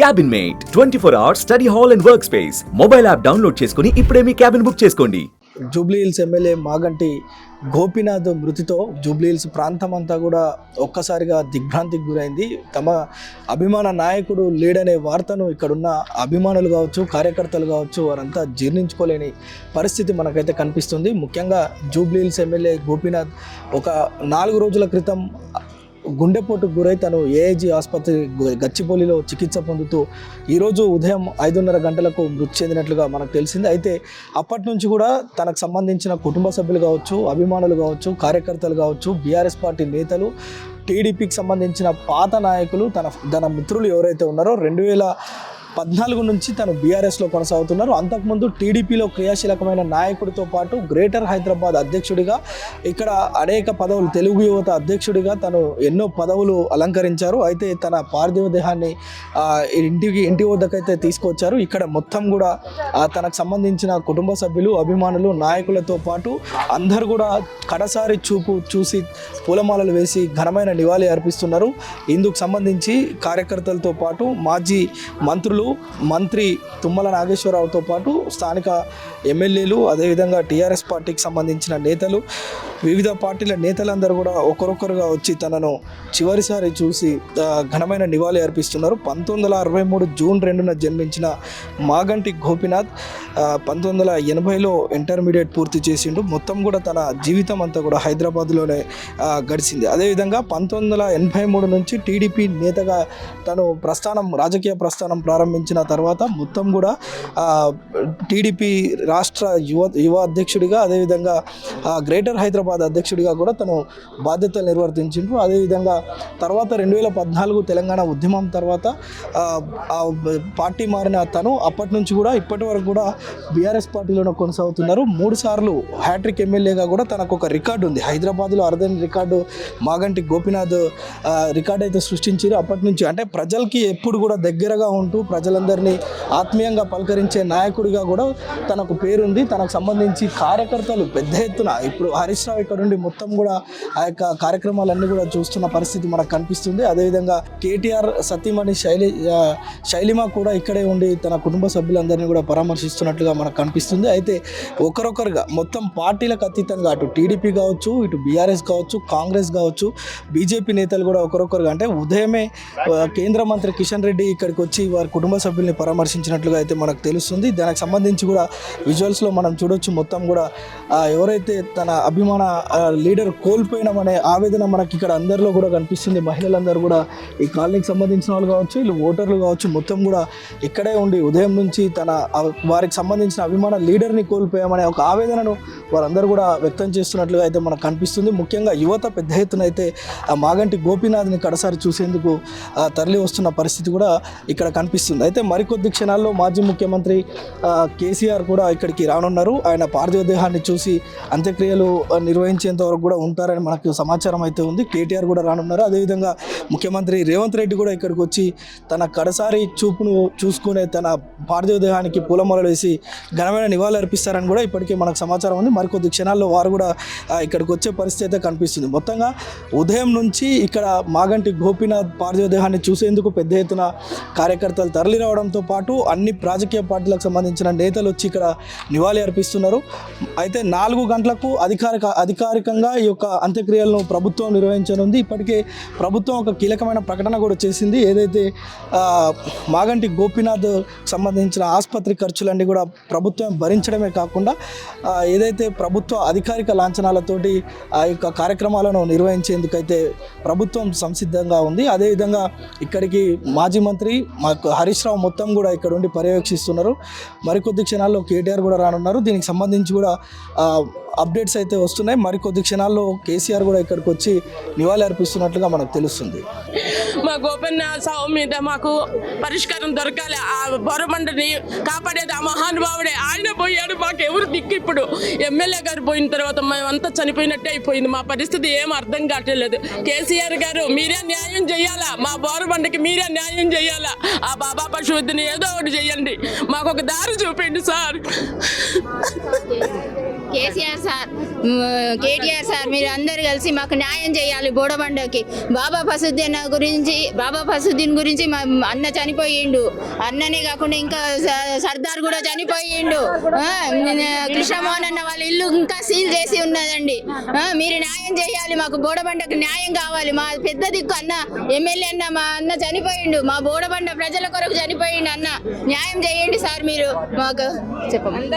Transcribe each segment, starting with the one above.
Cabin mate twenty four hours study hall and work space mobile app download చేసుకుని ఇప్పుడే మీ cabin book చేసుకోండి. Jubilee Hills MLA Maganti Gopinath మృతితో జూబ్లీ హిల్స్ ప్రాంతం అంతా కూడా ఒక్కసారిగా దిగ్భ్రాంతికి గురైంది. తమ అభిమాన నాయకుడు లేడనే వార్తను ఇక్కడున్న అభిమానులు కావచ్చు కార్యకర్తలు కావచ్చు వారంతా జీర్ణించుకోలేని పరిస్థితి మనకైతే కనిపిస్తుంది. ముఖ్యంగా జూబ్లీ హిల్స్ ఎమ్మెల్యే గోపీనాథ్ ఒక నాలుగు రోజుల క్రితం గుండెపోటుకు గురై తను ఏఐజీ ఆసుపత్రి గు- గచ్చిబౌలిలో చికిత్స పొందుతూ ఈరోజు ఉదయం ఐదున్నర గంటలకు మృతి చెందినట్లుగా మనకు తెలిసింది. అయితే అప్పటి నుంచి కూడా తనకు సంబంధించిన కుటుంబ సభ్యులు కావచ్చు అభిమానులు కావచ్చు కార్యకర్తలు కావచ్చు బీఆర్ఎస్ పార్టీ నేతలు టీడీపీకి సంబంధించిన పాత నాయకులు తన తన మిత్రులు ఎవరైతే ఉన్నారో రెండు వేల పద్నాలుగు నుంచి తను బీఆర్ఎస్లో కొనసాగుతున్నారు. అంతకుముందు టీడీపీలో క్రియాశీలకమైన నాయకుడితో పాటు గ్రేటర్ హైదరాబాద్ అధ్యక్షుడిగా ఇక్కడ అనేక పదవులు తెలుగు యువత అధ్యక్షుడిగా తను ఎన్నో పదవులు అలంకరించారు. అయితే తన పార్థివ దేహాన్ని ఇంటికి ఇంటి వద్దకైతే తీసుకొచ్చారు. ఇక్కడ మొత్తం కూడా తనకు సంబంధించిన కుటుంబ సభ్యులు అభిమానులు నాయకులతో పాటు అందరు కూడా కడసారి చూపు చూసి పూలమాలలు వేసి ఘనమైన నివాళి అర్పిస్తున్నారు. ఇందుకు సంబంధించి కార్యకర్తలతో పాటు మాజీ మంత్రులు మంత్రి తుమ్మల నాగేశ్వరరావుతో పాటు స్థానిక ఎమ్మెల్యేలు అదేవిధంగా టీఆర్ఎస్ పార్టీకి సంబంధించిన నేతలు వివిధ పార్టీల నేతలందరూ కూడా ఒకరొకరుగా వచ్చి తనను చివరిసారి చూసి ఘనమైన నివాళి అర్పిస్తున్నారు. పంతొమ్మిది వందల అరవై మూడు జూన్ రెండున జన్మించిన మాగంటి గోపినాథ్ పంతొమ్మిది వందల ఎనభైలో ఇంటర్మీడియట్ పూర్తి చేసిండు. మొత్తం కూడా తన జీవితం అంతా కూడా హైదరాబాద్లోనే గడిచింది. అదేవిధంగా పంతొమ్మిది వందల ఎనభై మూడు నుంచి టీడీపీ నేతగా తను ప్రస్థానం రాజకీయ ప్రస్థానం ప్రారంభించిన తర్వాత మొత్తం కూడా టీడీపీ రాష్ట్ర యువ యువ అధ్యక్షుడిగా అదేవిధంగా గ్రేటర్ హైదరాబాద్ అధ్యక్షుడిగా కూడా తను బాధ్యతలు నిర్వర్తించిండ్రు. అదేవిధంగా తర్వాత రెండు వేల పద్నాలుగు తెలంగాణ ఉద్యమం తర్వాత పార్టీ మారిన తను అప్పటి నుంచి కూడా ఇప్పటి వరకు కూడా బీఆర్ఎస్ పార్టీలోనే కొనసాగుతున్నారు. మూడు సార్లు హ్యాట్రిక్ ఎమ్మెల్యేగా కూడా తనకు ఒక రికార్డు ఉంది. హైదరాబాద్లో అరుదైన రికార్డు మాగంటి గోపినాథ్ రికార్డు అయితే సృష్టించారు అప్పటి నుంచి అంటే ప్రజలకి ఎప్పుడు కూడా దగ్గరగా ఉంటూ ప్రజలందరినీ ఆత్మీయంగా పలకరించే నాయకుడిగా కూడా తనకు పేరుంది. తనకు సంబంధించి కార్యకర్తలు పెద్ద ఎత్తున ఇప్పుడు హరీష్ రావు ఇక్కడ నుండి మొత్తం కూడా ఆ యొక్క కార్యక్రమాలన్నీ కూడా చూస్తున్న పరిస్థితి మనకు కనిపిస్తుంది. అదేవిధంగా కేటీఆర్ సతీమణి శైలి శైలిమ కూడా ఇక్కడే ఉండి తన కుటుంబ సభ్యులందరినీ కూడా పరామర్శిస్తున్నట్లుగా మనకు కనిపిస్తుంది. అయితే ఒకరొకరుగా మొత్తం పార్టీలకు అతీతంగా అటు టీడీపీ కావచ్చు ఇటు బీఆర్ఎస్ కావచ్చు కాంగ్రెస్ కావచ్చు బీజేపీ నేతలు కూడా ఒకరొకరుగా అంటే ఉదయమే కేంద్ర మంత్రి కిషన్ రెడ్డి ఇక్కడికి వచ్చి వారి కుటుంబ కుటుంబ సభ్యుల్ని పరామర్శించినట్లుగా అయితే మనకు తెలుస్తుంది. దానికి సంబంధించి కూడా విజువల్స్లో మనం చూడొచ్చు మొత్తం కూడా ఎవరైతే తన అభిమాన లీడర్ కోల్పోయినామనే ఆవేదన మనకి ఇక్కడ అందరిలో కూడా కనిపిస్తుంది. మహిళలందరూ కూడా ఈ కాలనీకి సంబంధించిన వాళ్ళు కావచ్చు వీళ్ళు ఓటర్లు కావచ్చు మొత్తం కూడా ఇక్కడే ఉండి ఉదయం నుంచి తన వారికి సంబంధించిన అభిమాన లీడర్ని కోల్పోయామనే ఒక ఆవేదనను వారందరూ కూడా వ్యక్తం చేస్తున్నట్లుగా అయితే మనకు కనిపిస్తుంది. ముఖ్యంగా యువత పెద్ద ఎత్తున అయితే ఆ మాగంటి గోపీనాథ్ని కడసారి చూసేందుకు తరలి వస్తున్న పరిస్థితి కూడా ఇక్కడ కనిపిస్తుంది. అయితే మరికొద్ది క్షణాల్లో మాజీ ముఖ్యమంత్రి కేసీఆర్ కూడా ఇక్కడికి రానున్నారు. ఆయన పార్థివ దేహాన్ని చూసి అంత్యక్రియలు నిర్వహించేంత వరకు కూడా ఉంటారని మనకు సమాచారం అయితే ఉంది. కేటీఆర్ కూడా రానున్నారు. అదేవిధంగా ముఖ్యమంత్రి రేవంత్ రెడ్డి కూడా ఇక్కడికి వచ్చి తన కడసారి చూపును చూసుకునే తన పార్థివ దేహానికి పూలమాలలు వేసి ఘనమైన నివాళులు అర్పిస్తారని కూడా ఇప్పటికే మనకు సమాచారం ఉంది. మరికొద్ది క్షణాల్లో వారు కూడా ఇక్కడికి వచ్చే పరిస్థితి అయితే కనిపిస్తుంది. మొత్తంగా ఉదయం నుంచి ఇక్కడ మాగంటి గోపీనాథ్ పార్థివ దేహాన్ని చూసేందుకు పెద్ద ఎత్తున కార్యకర్తలు తరలి రావడంతో పాటు అన్ని రాజకీయ పార్టీలకు సంబంధించిన నేతలు వచ్చి ఇక్కడ నివాళి అర్పిస్తున్నారు. అయితే నాలుగు గంటలకు అధికారిక అధికారికంగా ఈ యొక్క అంత్యక్రియలను ప్రభుత్వం నిర్వహించనుంది. ఇప్పటికే ప్రభుత్వం ఒక కీలకమైన ప్రకటన కూడా చేసింది. ఏదైతే మాగంటి గోపీనాథ్ సంబంధించిన ఆసుపత్రి ఖర్చులన్నీ కూడా ప్రభుత్వం భరించడమే కాకుండా ఏదైతే ప్రభుత్వ అధికారిక లాంఛనాలతోటి ఆ యొక్క కార్యక్రమాలను నిర్వహించేందుకైతే ప్రభుత్వం సంసిద్ధంగా ఉంది. అదేవిధంగా ఇక్కడికి మాజీ మంత్రి మాకు హరీష్ రావు మొత్తం కూడా ఇక్కడ ఉండి పర్యవేక్షిస్తున్నారు. మరికొద్ది క్షణాల్లో కేటీఆర్ కూడా రానున్నారు. దీనికి సంబంధించి కూడా అప్డేట్స్ అయితే వస్తున్నాయి. మరికొద్ది క్షణాల్లో కేసీఆర్ కూడా ఇక్కడికి వచ్చి నివాళి అర్పిస్తున్నట్లుగా మనకు తెలుస్తుంది. మా గోపన్న సావు మీద మాకు పరిష్కారం దొరకాలి. ఆ బొరబండని కాపాడేది ఆ మహానుభావుడే. ఆయన పోయాడు మాకు ఎవరు దిక్కు ఇప్పుడు? ఎమ్మెల్యే గారు పోయిన తర్వాత మేమంతా చనిపోయినట్టే అయిపోయింది. మా పరిస్థితి ఏం అర్థం కావట్లేదు. కేసీఆర్ గారు మీరే న్యాయం చేయాలా? మా బోరబండకి మీరే న్యాయం చేయాలా? ఆ బాబా పశువుద్దిని ఏదో ఒకటి చేయండి. మాకు ఒక దారి చూపిండి sir. KCR sir KTR sir మీరు అందరు కలిసి మాకు న్యాయం చేయాలి బోడబండకి. బాబా ఫసుద్దీన్ గురించి బాబా ఫసుద్దీన్ గురించి మా అన్న చనిపోయిండు. అన్ననే కాకుండా ఇంకా స- సర్దార్ కూడా చనిపోయిండు. కృష్ణమోహన్ అన్న వాళ్ళ ఇల్లు ఇంకా సీల్ చేసి ఉన్నదండి. మీరు న్యాయం చేయాలి మాకు బోడబండకు న్యాయం కావాలి. మా పెద్ద దిక్కు అన్న ఎమ్మెల్యే అన్న మా అన్న చనిపోయిండు. మా బోడబండ ప్రజల కొరకు చనిపోయిండు అన్న. న్యాయం చేయండి సార్ మీరు. మాకు చెప్పండి.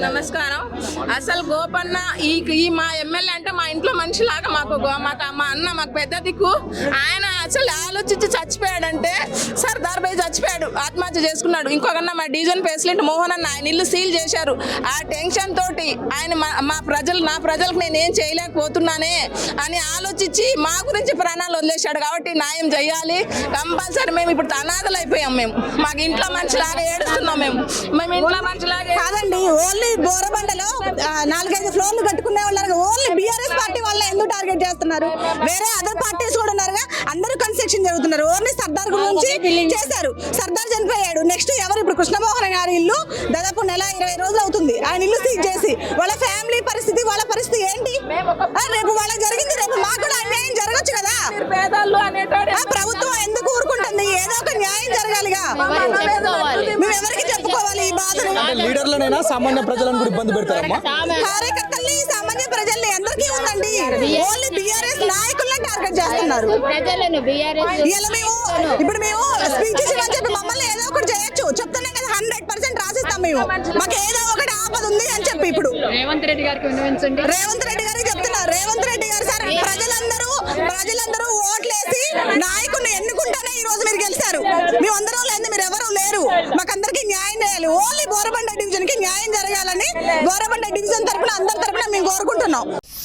నమస్కారం. అసలు గోపన్న ఈ ఈ మా ఎమ్మెల్యే అంటే మా ఇంట్లో మనిషిలాగా మాకు గో- మాకు మా అన్న మాకు పెద్ద దిక్కు. ఆయన అసలు ఆలోచించి చచ్చిపోయాడంటే సర్దార్ చచ్చిపోయాడు ఆత్మహత్య చేసుకున్నాడు. ఇంకొకన్నా మా డీజన్ ప్రెసిడెంట్ మోహన్ అన్న ఆయన ఇల్లు సీల్ చేశారు. ఆ టెన్షన్ తోటి ఆయన మా- ప్రజలు నా ప్రజలకు నేను ఏం చేయలేకపోతున్నానే అని ఆలోచించి మా గురించి ప్రాణాలు వదిలేశాడు కాబట్టి న్యాయం చేయాలి. కంపల్సరీ మేము ఇప్పుడు అనాథలు అయిపోయాం మేము. మాకు ఇంట్లో మనిషిలాగా ఏడుస్తున్నాం మేము. మేము ఇంట్లో మనిషిలాగా కాదండి ఓన్లీ బోరబండలో నాలుగైదు ఫ్లోర్లు కట్టుకునే వాళ్ళు ఓన్లీ బీఆర్ఎస్ పార్టీ వాళ్ళ ఎందుకు టార్గెట్ చేస్తున్నారు? వేరే అదర్ పార్టీ జరుగుతున్నారు. ఓన్లీ సర్దార్ గురించి చేశారు. సర్దార్ చనిపోయాడు. నెక్స్ట్ ఎవరు? ఇప్పుడు కృష్ణమోహన్ గారి ఇల్లు దాదాపు నెల ఇరవై రోజులు అవుతుంది. ఆయన ఇల్లు సీజ్ చేసి వాళ్ళ ఫ్యామిలీ పరిస్థితి వాళ్ళ పరిస్థితి ఏంటి? రేపు వాళ్ళకి జరిగింది రేపు మాకు కూడా అన్యాయం జరగచ్చు కదా? ప్రభుత్వం ఎందుకు ఊరుకుంటుంది? ఏదో ఒక న్యాయం జరగాలిగా. మేము ఎవరికి చెప్పుకోవాలి ఈ బాధను? లీడర్లనైనా సామాన్య ప్రజలను కూడా ఇబ్బంది పెడతారమ్మా. సామాన్య ఉందండి ఓన్లీ బీఆర్ఎస్ నాయకులనే టార్గెట్ చేస్తున్నారు. ప్రజలను బీఆర్ఎస్ ఇలా మేము ఇప్పుడు మేము స్పీచ్ ఇవ్వని చెప్పి మమ్మల్ని ఏదో ఒకటి చేయొచ్చు. చెప్తున్నాం కదా హండ్రెడ్ పర్సెంట్ రాసిస్తాం మేము. మాకు ఏదో ఒకటి ఆపద ఉంది అని చెప్పి ఇప్పుడు. రేవంత్ రెడ్డి గారికి విన్నవించండి. రేవంత్ రెడ్డి గారికి చెప్తున్నారు రేవంత్ రెడ్డి గారు సార్ ప్రజలందరూ ప్రజలందరూ ఓట్లేసి నాయకుడిని ఎన్నుకుంటానే ఈ రోజు మీరు గెలిచారు. మేమందరం లేదు మీరు ఎవరు లేరు. మాకందరికి న్యాయం చేయాలి. ఓన్లీ బోరబండ డివిజన్కి న్యాయం జరగాలని బోరబండ డివిజన్ తరపున అందరి తరపున మేము కోరుకుంటున్నాం.